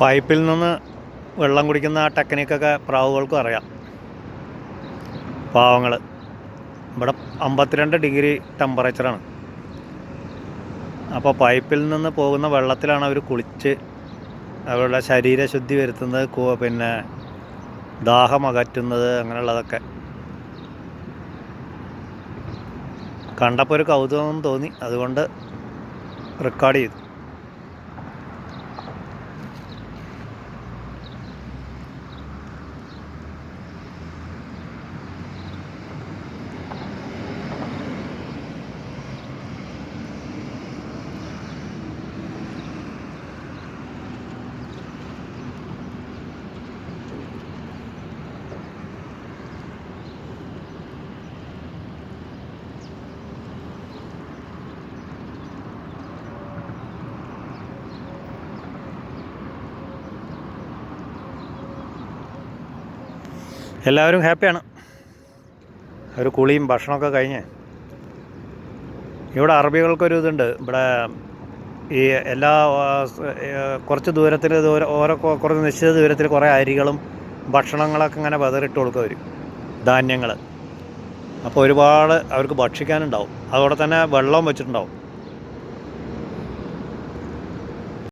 പൈപ്പിൽ നിന്ന് വെള്ളം കുടിക്കുന്ന ആ ടെക്നിക്കൊക്കെ പ്രാവുകൾക്കും അറിയാം. പാവങ്ങൾ ഇവിടെ അമ്പത്തിരണ്ട് ഡിഗ്രി ടെമ്പറേച്ചറാണ് അപ്പോൾ പൈപ്പിൽ നിന്ന് പോകുന്ന വെള്ളത്തിലാണ് അവർ കുളിച്ച് അവരുടെ ശരീരശുദ്ധി വരുത്തുന്നത് പിന്നെ ദാഹം അകറ്റുന്നത് അങ്ങനെയുള്ളതൊക്കെ. കണ്ടപ്പോൾ ഒരു കൗതുകം തോന്നി. അതുകൊണ്ട് റെക്കോർഡ് ചെയ്തു. എല്ലാവരും ഹാപ്പിയാണ്. ഒരു കുളിയും ഭക്ഷണമൊക്കെ കഴിഞ്ഞ്. ഇവിടെ അറബികൾക്കൊരു ഇതുണ്ട്. ഇവിടെ ഈ എല്ലാ കുറച്ച് ദൂരത്തിൽ ദൂര ഓരോ കുറച്ച് നിശ്ചിത ദൂരത്തിൽ കുറേ അരികളും ഭക്ഷണങ്ങളൊക്കെ ഇങ്ങനെ വെതറിട്ട് കൊടുക്കുക അവർ ധാന്യങ്ങൾ അപ്പോൾ ഒരുപാട് അവർക്ക് ഭക്ഷിക്കാനുണ്ടാവും. അതോടെ തന്നെ വെള്ളവും വെച്ചിട്ടുണ്ടാവും.